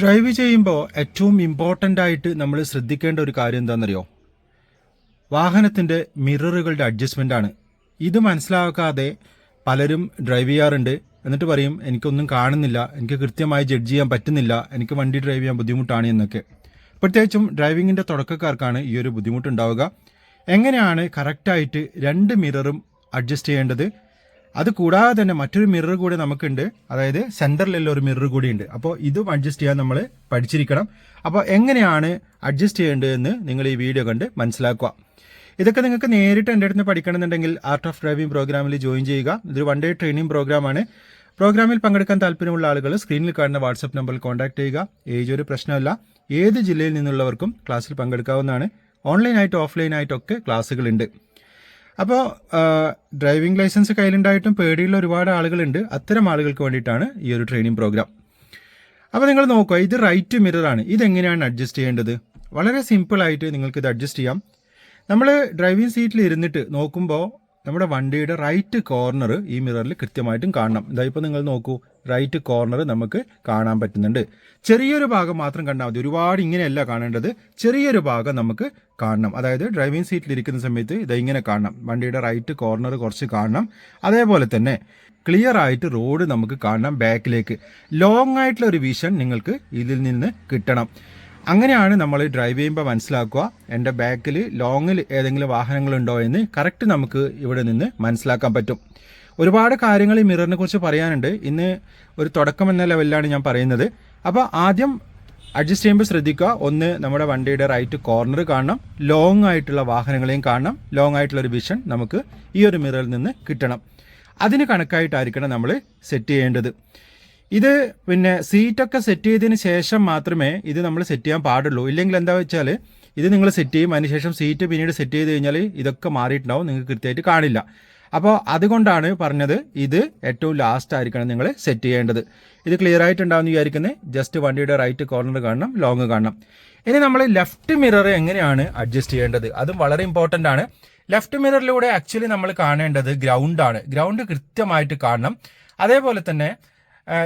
Drive ചെയ്യുമ്പോൾ ഏറ്റവും important ആയിട്ട് നമ്മൾ ശ്രദ്ധിക്കേണ്ട ഒരു കാര്യം എന്താണെന്നറിയോ? വാഹനത്തിന്റെ മിററുകളുടെ അഡ്ജസ്റ്റ്മെന്റ് ആണ്. ഇത് മനസ്സിലാക്കാതെ പലരും ഡ്രൈവ് ചെയ്യാറുണ്ട്. എന്നിട്ട് പറയും എനിക്കൊന്നും കാണുന്നില്ല. എനിക്ക് കൃത്യമായി ജഡ്ജ് ചെയ്യാൻ പറ്റുന്നില്ല. എനിക്ക് വണ്ടി ഡ്രൈവ് ചെയ്യാൻ ബുദ്ധിമുട്ടാണ് എന്നൊക്കെ. പ്രത്യേകിച്ചും ഡ്രൈവിങ്ങിന്റെ തുടക്കക്കാർക്കാണ് ഈ ഒരു ബുദ്ധിമുട്ടുണ്ടാവുക. എങ്ങനെയാണ് കറക്റ്റായിട്ട് രണ്ട് മിററും അഡ്ജസ്റ്റ് ചെയ്യേണ്ടത്? അത് കൂടാതെ തന്നെ മറ്റൊരു മിറർ കൂടി നമുക്കുണ്ട്. അതായത് സെന്ററിലുള്ള ഒരു മിറർ കൂടി ഉണ്ട് അപ്പോൾ ഇതും അഡ്ജസ്റ്റ് ചെയ്യാൻ നമ്മൾ പഠിച്ചിരിക്കണം. അപ്പോൾ എങ്ങനെയാണ് അഡ്ജസ്റ്റ് ചെയ്യേണ്ടതെന്ന് നിങ്ങൾ ഈ വീഡിയോ കണ്ട് മനസ്സിലാക്കുക. ഇതൊക്കെ നിങ്ങൾക്ക് നേരിട്ട് എന്റെ അടുത്ത് പഠിക്കണമെന്നുണ്ടെങ്കിൽ ആർട്ട് ഓഫ് ഡ്രൈവിംഗ് പ്രോഗ്രാമിൽ ജോയിൻ ചെയ്യുക. ഇതൊരു വൺ ഡേ ട്രെയിനിങ് പ്രോഗ്രാമാണ് പ്രോഗ്രാമിൽ പങ്കെടുക്കാൻ താല്പര്യമുള്ള ആളുകൾ സ്ക്രീനിൽ കാണുന്ന വാട്സപ്പ് നമ്പറിൽ കോൺടാക്ട് ചെയ്യുക. ഏജ് ഒരു പ്രശ്നമല്ല. ഏത് ജില്ലയിൽ നിന്നുള്ളവർക്കും ക്ലാസ്സിൽ പങ്കെടുക്കാവുന്നതാണ്. ഓൺലൈനായിട്ട് ഓഫ്ലൈനായിട്ടൊക്കെ ക്ലാസ്സുകളുണ്ട് അപ്പോൾ ഡ്രൈവിംഗ് ലൈസൻസ് കയ്യിലുണ്ടായിട്ടും പേടിയുള്ള ഒരുപാട് ആളുകളുണ്ട്. അത്തരം ആളുകൾക്ക് വേണ്ടിയിട്ടാണ് ഈ ഒരു ട്രെയിനിങ് പ്രോഗ്രാം അപ്പോൾ നിങ്ങൾ നോക്കുക ഇത് റൈറ്റ് മിററാണ് ഇതെങ്ങനെയാണ് അഡ്ജസ്റ്റ് ചെയ്യേണ്ടത്? വളരെ സിമ്പിളായിട്ട് നിങ്ങൾക്ക് ഇത് അഡ്ജസ്റ്റ് ചെയ്യാം. നമ്മൾ ഡ്രൈവിംഗ് സീറ്റിൽ ഇരുന്നിട്ട് നോക്കുമ്പോൾ നമ്മുടെ വണ്ടിയുടെ റൈറ്റ് കോർണർ ഈ മിററിൽ കൃത്യമായിട്ടും കാണണം. ഇതായിപ്പോൾ നിങ്ങൾ നോക്കൂ. റൈറ്റ് കോർണർ നമുക്ക് കാണാൻ പറ്റുന്നുണ്ട്. ചെറിയൊരു ഭാഗം മാത്രം കണ്ടാൽ മതി. ഒരുപാട് ഇങ്ങനെയല്ല കാണേണ്ടത്. ചെറിയൊരു ഭാഗം നമുക്ക് കാണണം. അതായത് ഡ്രൈവിംഗ് സീറ്റിൽ ഇരിക്കുന്ന സമയത്ത് ഇത് ഇങ്ങനെ കാണണം. വണ്ടിയുടെ റൈറ്റ് കോർണർ കുറച്ച് കാണണം. അതേപോലെ തന്നെ ക്ലിയർ ആയിട്ട് റോഡ് നമുക്ക് കാണണം ബാക്കിലേക്ക് ലോങ് ആയിട്ടുള്ള ഒരു വിഷൻ നിങ്ങൾക്ക് ഇതിൽ നിന്ന് കിട്ടണം. അങ്ങനെയാണ് നമ്മൾ ഡ്രൈവ് ചെയ്യുമ്പോൾ മനസ്സിലാക്കുക. എന്റെ ബാക്കിൽ ലോങ്ങിൽ ഏതെങ്കിലും വാഹനങ്ങളുണ്ടോ എന്ന് കറക്റ്റ് നമുക്ക് ഇവിടെ നിന്ന് മനസ്സിലാക്കാൻ പറ്റും. ഒരുപാട് കാര്യങ്ങൾ ഈ മിററിനെ കുറിച്ച് പറയാനുണ്ട്. ഇന്ന് ഒരു തുടക്കം എന്ന ലെവലിലാണ് ഞാൻ പറയുന്നത്. അപ്പോൾ ആദ്യം അഡ്ജസ്റ്റ് ചെയ്യുമ്പോൾ ശ്രദ്ധിക്കുക. ഒന്ന് നമ്മുടെ വണ്ടിയുടെ റൈറ്റ് കോർണർ കാണണം. ലോങ് ആയിട്ടുള്ള വാഹനങ്ങളെയും കാണണം. ലോങ് ആയിട്ടുള്ള ഒരു വിഷൻ നമുക്ക് ഈ ഒരു മിററിൽ നിന്ന് കിട്ടണം. അതിന് കണക്കായിട്ടായിരിക്കണം നമ്മൾ സെറ്റ് ചെയ്യേണ്ടത്. ഇത് പിന്നെ സീറ്റൊക്കെ സെറ്റ് ചെയ്തതിന് ശേഷം മാത്രമേ ഇത് നമ്മൾ സെറ്റ് ചെയ്യാൻ പാടുള്ളൂ. ഇല്ലെങ്കിൽ എന്താ വെച്ചാൽ ഇത് നിങ്ങൾ സെറ്റ് ചെയ്യും. അതിനുശേഷം സീറ്റ് പിന്നീട് സെറ്റ് ചെയ്ത് കഴിഞ്ഞാൽ ഇതൊക്കെ മാറിയിട്ടുണ്ടാവും. നിങ്ങൾക്ക് കൃത്യമായിട്ട് കാണില്ല. അപ്പോൾ അതുകൊണ്ടാണ് പറഞ്ഞത് ഇത് ഏറ്റവും ലാസ്റ്റ് ആയിരിക്കണം നിങ്ങൾ സെറ്റ് ചെയ്യേണ്ടത്. ഇത് ക്ലിയർ ആയിട്ടുണ്ടാവുമെന്ന് വിചാരിക്കുന്നത് ജസ്റ്റ് വണ്ടിയുടെ റൈറ്റ് കോർണർ കാണണം ലോങ് കാണണം. ഇനി നമ്മൾ ലെഫ്റ്റ് മിറർ എങ്ങനെയാണ് അഡ്ജസ്റ്റ് ചെയ്യേണ്ടത്? അതും വളരെ ഇമ്പോർട്ടന്റ് ആണ്. ലെഫ്റ്റ് മിററിലൂടെ ആക്ച്വലി നമ്മൾ കാണേണ്ടത് ഗ്രൗണ്ടാണ് ഗ്രൗണ്ട് കൃത്യമായിട്ട് കാണണം. അതേപോലെ തന്നെ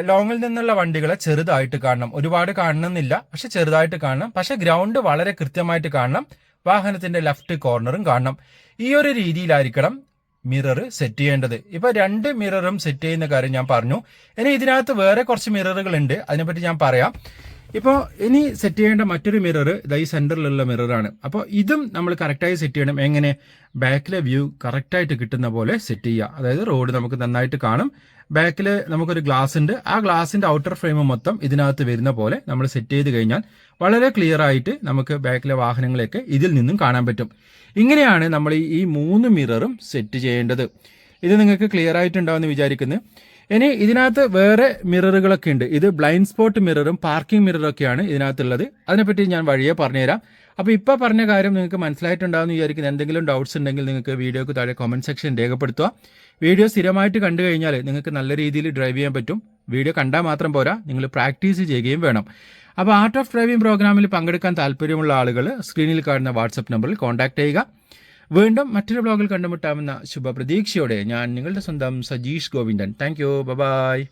ലോങ്ങിൽ നിന്നുള്ള വണ്ടികളെ ചെറുതായിട്ട് കാണണം. ഒരുപാട് കാണണമെന്നില്ല പക്ഷെ ചെറുതായിട്ട് കാണണം. പക്ഷെ ഗ്രൗണ്ട് വളരെ കൃത്യമായിട്ട് കാണണം. വാഹനത്തിന്റെ ലെഫ്റ്റ് കോർണറും കാണണം. ഈ ഒരു രീതിയിലായിരിക്കണം മിറർ സെറ്റ് ചെയ്യേണ്ടത്. ഇപ്പൊ രണ്ട് മിററും സെറ്റ് ചെയ്യുന്ന കാര്യം ഞാൻ പറഞ്ഞു. ഇനി ഇതിനകത്ത് വേറെ കുറച്ച് മിററുകൾ ഉണ്ട്. അതിനെപ്പറ്റി ഞാൻ പറയാം. ഇപ്പോൾ ഇനി സെറ്റ് ചെയ്യേണ്ട മറ്റൊരു മിറർ ഇതാ ഈ സെന്ററിലുള്ള മിററാണ് അപ്പോൾ ഇതും നമ്മൾ കറക്റ്റായി സെറ്റ് ചെയ്യണം. എങ്ങനെ? ബാക്കിലെ വ്യൂ കറക്റ്റായിട്ട് കിട്ടുന്ന പോലെ സെറ്റ് ചെയ്യുക. അതായത് റോഡ് നമുക്ക് നന്നായിട്ട് കാണും. ബാക്കിൽ നമുക്കൊരു ഗ്ലാസ് ഉണ്ട്. ആ ഗ്ലാസിന്റെ ഔട്ടർ ഫ്രെയിം മൊത്തം ഇതിനകത്ത് വരുന്ന പോലെ നമ്മൾ സെറ്റ് ചെയ്ത് കഴിഞ്ഞാൽ വളരെ ക്ലിയർ ആയിട്ട് നമുക്ക് ബാക്കിലെ വാഹനങ്ങളെയൊക്കെ ഇതിൽ നിന്നും കാണാൻ പറ്റും. ഇങ്ങനെയാണ് നമ്മൾ ഈ മൂന്ന് മിററും സെറ്റ് ചെയ്യേണ്ടത്. ഇത് നിങ്ങൾക്ക് ക്ലിയർ ആയിട്ടുണ്ടാവുമെന്ന് വിചാരിക്കുന്നു. ഇനി ഇതിനകത്ത് വേറെ മിററുകളൊക്കെ ഉണ്ട്. ഇത് ബ്ലൈൻഡ് സ്പോട്ട് മിററും പാർക്കിംഗ് മിററും ഒക്കെയാണ് ഇതിനകത്തുള്ളത്. അതിനെപ്പറ്റി ഞാൻ വഴിയെ പറഞ്ഞുതരാം. അപ്പോൾ ഇപ്പോൾ പറഞ്ഞ കാര്യം നിങ്ങൾക്ക് മനസ്സിലായിട്ടുണ്ടാകുമെന്ന് വിചാരിക്കുന്ന. എന്തെങ്കിലും ഡൗട്ട്സ് ഉണ്ടെങ്കിൽ നിങ്ങൾക്ക് വീഡിയോക്ക് താഴെ കമന്റ് സെക്ഷൻ രേഖപ്പെടുത്തുക. വീഡിയോ സ്ഥിരമായിട്ട് കണ്ടു കഴിഞ്ഞാൽ നിങ്ങൾക്ക് നല്ല രീതിയിൽ ഡ്രൈവ് ചെയ്യാൻ പറ്റും. വീഡിയോ കണ്ടാൽ മാത്രം പോരാ. നിങ്ങൾ പ്രാക്ടീസ് ചെയ്യുകയും വേണം. അപ്പോൾ ആർട്ട് ഓഫ് ഡ്രൈവിംഗ് പ്രോഗ്രാമിൽ പങ്കെടുക്കാൻ താല്പര്യമുള്ള ആളുകൾ സ്ക്രീനിൽ കാണുന്ന വാട്സപ്പ് നമ്പറിൽ കോൺടാക്ട് ചെയ്യുക. വീണ്ടും മറ്റൊരു ബ്ലോഗിൽ കണ്ടുമുട്ടാമെന്ന ശുഭപ്രതീക്ഷയോടെ ഞാൻ നിങ്ങളുടെ സ്വന്തം Sajeesh Govindan. Thank you bye